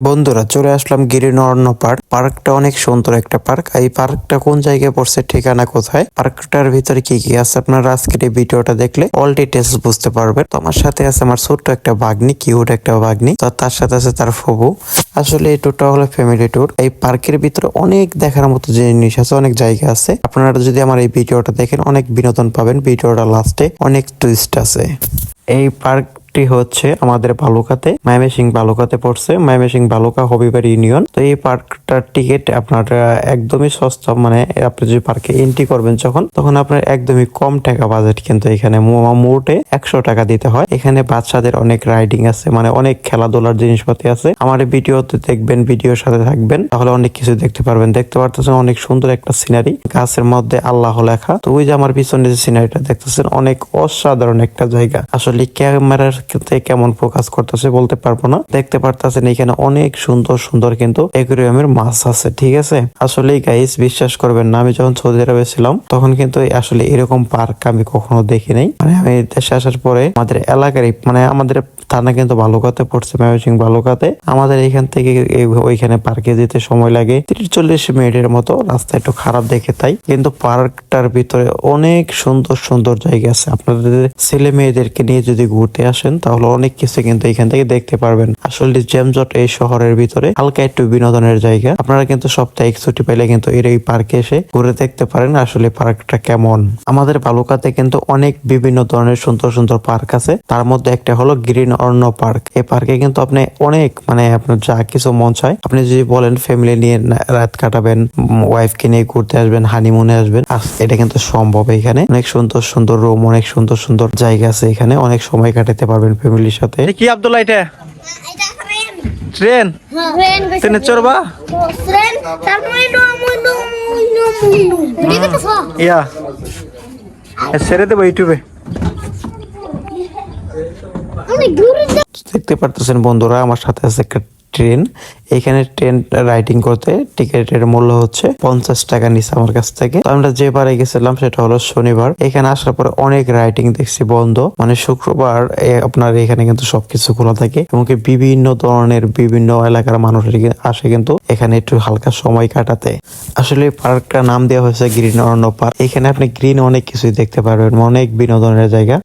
বন্ধুরা, চলে আসলাম গিরিনর্ণ পার্ক। পার্কটা অনেক সুন্দর একটা পার্ক। এই পার্কটা কোন জায়গায় পড়ছে, ঠিকানা কোথায়, পার্কটার ভিতরে কি কি আছে আপনারা আজকের এই ভিডিওটা দেখলে অল ডিটেলস বুঝতে পারবেন। তো আমার সাথে আছে আমার ছোট্ট একটা বাগনি কিউট একটা বাগনি তো তার সাথে আছে তার ফুবু। আসলে এই ট্যুরটা হলো ফ্যামিলি ট্যুর এই পার্কের ভিতরে অনেক দেখার মতো জিনিস আছে, অনেক জায়গা আছে। আপনারা যদি আমার এই ভিডিওটা দেখেন, অনেক বিনোদন পাবেন। ভিডিওটা লাস্টে অনেক টুইস্ট আছে। এই পার্কটি হচ্ছে আমাদের বালুকাতে ময়মনসিং বালুকাতে পড়ছে ময়মনসিং বালুকা হবিবার ইউনিয়ন। তো এই পার্কটার টিকিট আপনার একদমই সস্তা মানে আপনি যদি পার্কে এন্ট্রি করবেন যখন, তখন আপনার একদমই কম টাকা বাজেট কিন্তু এখানে মোটে একশো টাকা দিতে হয়। এখানে বাচ্চাদের অনেক রাইডিং আছে মানে অনেক খেলাধুলার জিনিসপাতি আছে। আমার ভিডিওতে দেখবেন, ভিডিওর সাথে থাকবেন, তাহলে অনেক কিছু দেখতে পারবেন। দেখতে পারতেছেন অনেক সুন্দর একটা সিনারি গাছের মধ্যে আল্লাহ লেখা। তো ওই যে আমার পিছনে যে সিনারিটা দেখতেছেন, অনেক অসাধারণ একটা জায়গা। আসলে ক্যামেরার ক্ষেত্রে কেমন ফোকাস করতেছে বলতে পারব না। দেখতে পারতেছেন এখানে অনেক সুন্দর সুন্দর কিন্তু একুরিয়ামের মাছ আছে, ঠিক আছে? আসলে গাইস বিশ্বাস করবেন না, আমি যখন সৌদি আরবে ছিলাম, তখন কিন্তু আসলে এরকম পার্ক আমি কখনো দেখি নাই। মানে আমি দেশে আসার পরে আমাদের এলাকারই মানে আমাদের থানা কিন্তু বালুকাতে পড়ছে, ময়মনসিং বালুকাতে আমাদের এখান থেকে ওইখানে পার্কে যেতে সময় লাগে তিরিশ চল্লিশ মিনিটের মতো, রাস্তা একটু খারাপ দেখে তাই। কিন্তু পার্কটার ভিতরে অনেক সুন্দর সুন্দর জায়গা আছে। আপনাদের ছেলে মেয়েদেরকে নিয়ে যদি ঘুরতে আসেন তাহলে অনেক কিছু কিন্তু এখান থেকে দেখতে পারবেন। আসলে জ্যামজট এই শহরের ভিতরে হালকা একটু বিনোদনের জায়গা। আপনারা কিন্তু সপ্তাহে ছুটি পেলে কিন্তু এর এই পার্কে এসে ঘুরে দেখতে পারেন আসলে পার্কটা কেমন। আমাদের বালুকাতে কিন্তু অনেক বিভিন্ন ধরনের সুন্দর সুন্দর পার্ক আছে। তার মধ্যে একটা হলো গ্রিন অরণ্য পার্ক। এই পার্কে কিন্তু আপনি অনেক মানে আপনার যা কিছু মন চায়, আপনি যদি বলেন ফ্যামিলি নিয়ে রাত কাটাবেন, ওয়াইফকে নিয়ে ঘুরতে আসবেন, হানিমুনে আসবেন আস- এটা কিন্তু সম্ভব এখানে। অনেক সুন্দর সুন্দর রুম, অনেক সুন্দর সুন্দর জায়গা আছে এখানে। অনেক সময় কাটাতে পারবেন। ফ্যামিলির সাথে। কি আব্দুল্লাহ এটা? ট্রেন? ট্রেন ট্রেন ট্রেনে? চড়বা সব? ইয়া। এ ছেড়ে দেবো ইউটিউবে। দেখতে পারতেছেন বন্ধুরা আমার সাথে আছে একটা ট্রেন। এখানে ট্রেন রাইডিং করতে টিকিটের মূল্য হচ্ছে পঞ্চাশ টাকা নিচ্ছে আমার কাছ থেকে। তো আমরা যে বারে গেছিলাম সেটা হলো শনিবার। এখানে আসার পরে অনেক রাইডিং দেখছি বন্ধ। মানে শুক্রবার আপনার এখানে কিন্তু সবকিছু খোলা থাকে এবং বিভিন্ন ধরনের বিভিন্ন এলাকার মানুষ আসে কিন্তু এখানে একটু হালকা সময় কাটাতে। আসলে পার্কটার নাম দেওয়া হয়েছে গ্রিন অরণ্য পার্ক। এখানে আপনি গ্রিন অনেক কিছুই দেখতে পারবেন। অনেক বিনোদনের জায়গা।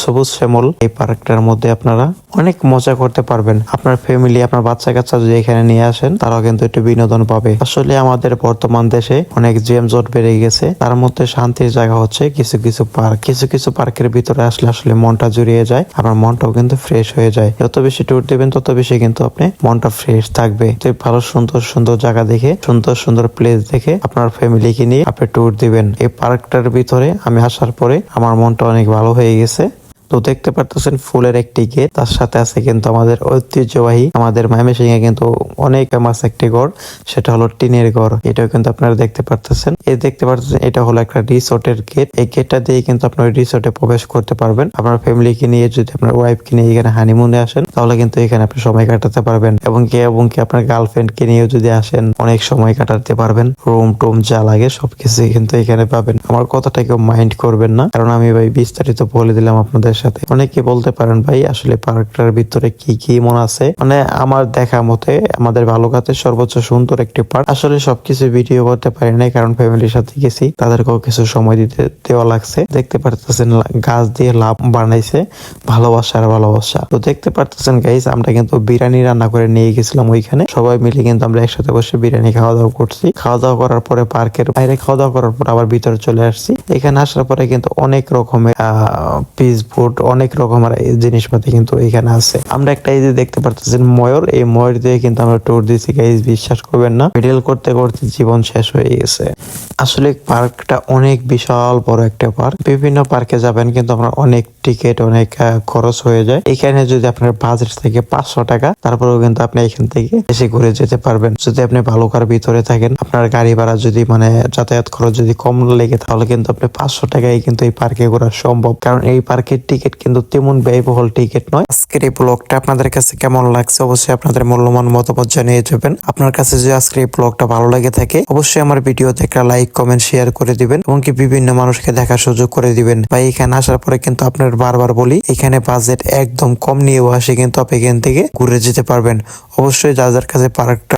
সবুজ শ্যামল, এই পার্কটার মধ্যে আপনারা অনেক মজা করতে পারবেন। আপনার ফ্যামিলি আপনার বাচ্চা কাচ্চা যদি এখানে নিয়ে আসেন, তারাও কিন্তু একটু বিনোদন পাবে। আসলে আমাদের বর্তমান দেশে অনেক জেম জট বেড়ে গেছে। তার মধ্যে শান্তির জায়গা হচ্ছে কিছু কিছু পার্ক কিছু কিছু পার্কের ভিতরে আসলে আসলে মনটা জুড়িয়ে যায় আপনার মনটাও কিন্তু ফ্রেশ হয়ে যায়। যত বেশি ট্যুর দিবেন, তত বেশি কিন্তু আপনি মনটা ফ্রেশ থাকবে। তো ভালো, সুন্দর সুন্দর জায়গা দেখে, সুন্দর সুন্দর প্লেস দেখে আপনার ফ্যামিলিকে নিয়ে আপনি ট্যুর দিবেন। এই পার্কটার ভিতরে আমি আসার পরে আমার মনটা অনেক ভালো হয়ে গেছে। তো দেখতে পারতেছেন ফুলের একটি গেট। তার সাথে আছে কিন্তু আমাদের ঐতিহ্যবাহী, আমাদের ময়মনসিং এ কিন্তু অনেক ফেমাস একটি ঘর, সেটা হলো টিনের ঘর। এটাও কিন্তু আপনারা দেখতে পারতেছেন। এই দেখতে পারতেছেন, এটা হলো একটা রিসোর্টের গেট। এই গেটটা দিয়ে কিন্তু আপনার রিসোর্টে প্রবেশ করতে পারবেন। আপনার ফ্যামিলিকে নিয়ে যদি আপনার ওয়াইফকে নিয়ে এখানে হানিমুনে আসেন, তাহলে কিন্তু এখানে আপনি সময় কাটাতে পারবেন। এবং কি এবং কি আপনার গার্লফ্রেন্ডকে নিয়েও যদি আসেন, অনেক সময় কাটাতে পারবেন। রুম টুম যা লাগে সবকিছু কিন্তু এখানে পাবেন। আমার কথাটা কেউ মাইন্ড করবেন না। কারণ আমি ভাই বিস্তারিত বলে দিলাম আপনাদের সাথে। অনেকে বলতে পারেন, ভাই, আসলে পার্কটার ভিতরে কি কি মন আছে? মানে আমার দেখা মতে আমাদের ভালোকাতে সর্বোচ্চ সুন্দর একটি পার্ক। আসলে সবকিছু ভিডিও করতে পারি নাই, কারণ ফ্যামিলির সাথে গেছি। তাদেরকেও কিছু সময় দিতে, দেওয়া লাগছে। দেখতে পারতেছেন গাছ দিয়ে লাভ বানাইছে ভালোবাসার ভালোবাসা। তো দেখতে পারতেছেন গাইস আমরা কিন্তু বিরিয়ানি রান্না করে নিয়ে গেছিলাম ওইখানে। সবাই মিলে কিন্তু আমরা একসাথে বসে বিরিয়ানি খাওয়া দাওয়া করছি। খাওয়া দাওয়া করার পরে পার্কের বাইরে খাওয়া দাওয়া করার পর আবার ভিতরে চলে আসছি। এখানে আসার পরে কিন্তু অনেক রকমের পিস ফুড অনেক রকমের জিনিসপাতি কিন্তু এখানে আছে। আমরা একটা এই যে দেখতে পারতেছেন ময়ূর, এই ময়ূর দিয়ে কিন্তু আমরা ট্যুর দিয়েছি গাইস বিশ্বাস করবেন না। ভিডিও করতে করতে জীবন শেষ হয়ে গেছে। আসলে পার্কটা অনেক বিশাল বড় একটা পার্ক। বিভিন্ন পার্কে যাবেন কিন্তু আপনার অনেক টিকিট, অনেক খরচ হয়ে যায়। এখানে যদি আপনার বাজেট থেকে পাঁচশো টাকা, তারপরেও কিন্তু আপনি এখান থেকে এসে ঘুরে যেতে পারবেন। যদি আপনি ভালো ভালুকার ভিতরে থাকেন, আপনার গাড়ি ভাড়া যদি মানে যাতায়াত খরচ যদি কম লেগে তাহলে কিন্তু আপনি পাঁচশো টাকায় কিন্তু এই পার্কে ঘোরা সম্ভব। কারণ এই পার্কের টিকিট কিন্তু তেমন ব্যয়বহুল টিকিট নয়। আজকের এই ব্লগটা আপনাদের কাছে কেমন লাগছে অবশ্যই আপনাদের মূল্যবান মতামত জানিয়ে যাবেন আপনার কাছে যদি আজকের এই ব্লগটা ভালো লাগে থাকে, অবশ্যই আমার ভিডিওতে একটা লাইক, কমেন্ট, শেয়ার করে দিবেন এবং কি বিভিন্ন মানুষকে দেখার সুযোগ করে দিবেন। ভাই, এখানে আসার পরে কিন্তু আপনার বারবার বলি, এখানে বাজেট একদম কম নিয়েও আসে কিন্তু আপনি এখান থেকে ঘুরে যেতে পারবেন। অবশ্যই যার যার কাছে পার্কটা